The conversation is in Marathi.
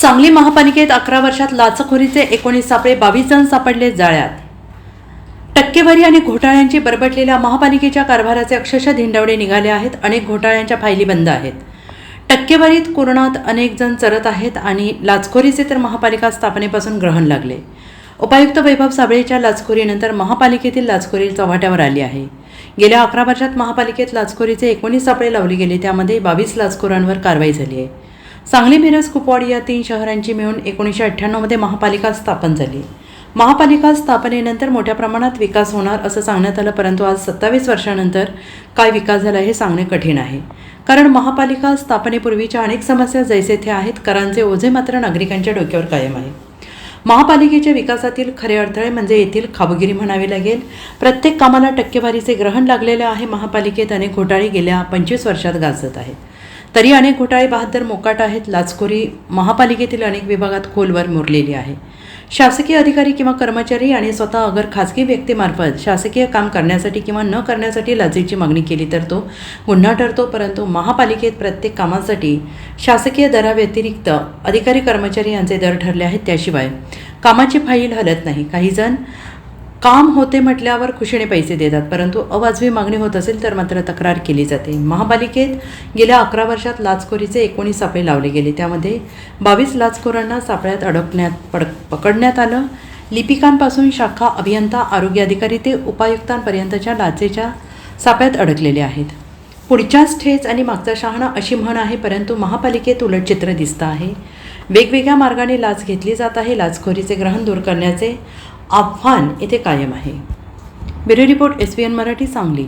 सांगली महापालिकेत अकरा वर्षात लाचखोरीचे एकोणीस सापळे बावीस जण सापडले जाळ्यात. टक्केवारी आणि घोटाळ्यांची बरबटलेल्या महापालिकेच्या कारभाराचे अक्षरशः धिंडावडे निघाले आहेत अनेक घोटाळ्यांच्या फायली बंद आहेत. टक्केवारीत कोरोनात अनेक जण चरत आहेत आणि लाचखोरीचे तर महापालिका स्थापनेपासून ग्रहण लागले. उपायुक्त वैभव साबळेच्या लाचखोरीनंतर महापालिकेतील लाचखोरी चव्हाट्यावर आली आहे. गेल्या अकरा वर्षात महापालिकेत लाचखोरीचे एकोणीस सापळे लावले गेले त्यामध्ये बावीस लाचखोरांवर कारवाई झाली आहे. सांगली मिरज कुपवाड या तीन शहरांची मिळून एकोणीसशे अठ्ठ्याण्णवमध्ये महापालिका स्थापन झाली. महापालिका स्थापनेनंतर मोठ्या प्रमाणात विकास होणार असं सांगण्यात आलं परंतु आज सत्तावीस वर्षानंतर काय विकास झाला हे सांगणे कठीण आहे. कारण महापालिका स्थापनेपूर्वीच्या अनेक समस्या जैसे थे आहेत करांचे ओझे मात्र नागरिकांच्या डोक्यावर कायम आहे. महापालिकेच्या विकासातील खरे अडथळे म्हणजे येथील खाबगिरी म्हणावी लागेल. प्रत्येक कामाला टक्केवारीचे ग्रहण लागलेले आहे. महापालिकेत अनेक घोटाळे गेल्या पंचवीस वर्षात गाजत आहेत. तरी अनेक घोटाळे बहादर मोकाट आहेत. लाचखोरी महापालिकेतील अनेक विभागात खोलवर मुरलेली आहे. शासकीय अधिकारी किंवा कर्मचारी आणि स्वतः अगर खाजगी व्यक्तीमार्फत शासकीय काम करण्यासाठी किंवा न करण्यासाठी लाचेची मागणी केली तर तो गुन्हा ठरतो परंतु महापालिकेत प्रत्येक कामासाठी शासकीय दराव्यतिरिक्त अधिकारी कर्मचारी यांचे दर ठरले आहेत त्याशिवाय कामाची फाईल हलत नाही. काही जण काम होते म्हटल्यावर खुशीने पैसे देतात परंतु अवाजवी मागणी होत असेल तर मात्र तक्रार केली जाते. महापालिकेत गेल्या अकरा वर्षात लाचखोरीचे एकोणीस सापळे लावले गेले. त्यामध्ये बावीस लाचखोरांना सापळ्यात अडकण्यात पड पकडण्यात आलं. लिपिकांपासून शाखा अभियंता आरोग्य अधिकारी ते उपायुक्तांपर्यंतच्या लाचेच्या सापळ्यात अडकलेले आहेत. पुढच्याच ठेच आणि मागचा शहाणा अशी म्हण आहे परंतु महापालिकेत उलट चित्र दिसतं आहे. वेगवेगळ्या मार्गाने लाच घेतली जात आहे. लाचखोरीचे ग्रहण दूर करण्याचे आव्हान इथे कायम आहे. Bureau report S P N Marathi Sangli.